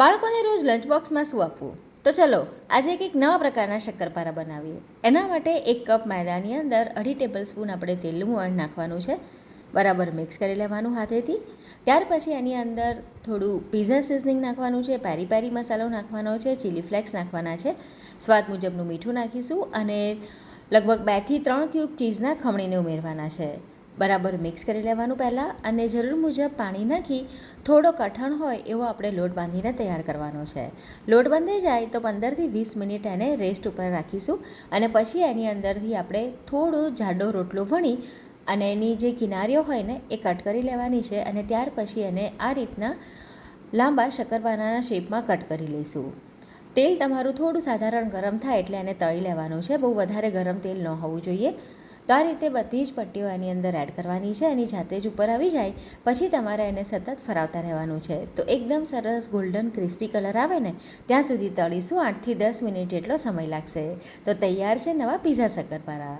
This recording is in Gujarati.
બાળકોને રોજ લંચ બોક્સમાં શું આપવું? તો ચલો, આજે કંઈક નવા પ્રકારના શક્કરપારા બનાવીએ. એના માટે એક કપ મેદાની અંદર અઢી ટેબલ સ્પૂન આપણે તેલનું વણ નાખવાનું છે. બરાબર મિક્સ કરી લેવાનું હાથેથી. ત્યાર પછી એની અંદર થોડું પીઝા સિઝનિંગ નાખવાનું છે, પેરી પેરી મસાલો નાખવાનો છે ચીલી ફ્લેક્સ નાખવાના છે. સ્વાદ મુજબનું મીઠું નાખીશું અને લગભગ બેથી ત્રણ ક્યુબ ચીઝના ખમણીને ઉમેરવાના છે. બરાબર મિક્સ કરી લેવાનું પહેલાં અને જરૂર મુજબ પાણી નાખી થોડો કઠણ હોય એવો આપણે લોટ બાંધીને તૈયાર કરવાનો છે. લોટ બંધાઈ જાય તો પંદરથી વીસ મિનિટ એને રેસ્ટ ઉપર રાખીશું અને પછી એની અંદરથી આપણે થોડો જાડો રોટલો વણી અને એની જે કિનારીઓ હોય ને એ કટ કરી લેવાની છે અને ત્યાર પછી એને આ રીતના લાંબા શકરવાનાના શેપમાં કટ કરી લઈશું. તેલ તમારું થોડું સાધારણ ગરમ થાય એટલે એને તળી લેવાનું છે. બહુ વધારે ગરમ તેલ ન હોવું જોઈએ. તો આ રીતે બધી જ પટ્ટીઓ એની અંદર એડ કરવાની છે. એની જાતે જ ઉપર આવી જાય. પછી તમારે એને સતત ફરાવતા રહેવાનું છે. તો એકદમ સરસ ગોલ્ડન ક્રિસ્પી કલર આવે ને, ત્યાં સુધી તળીશું. આઠથી દસ મિનિટ જેટલો સમય લાગશે. તો તૈયાર છે નવા પીઝા શક્કરપારા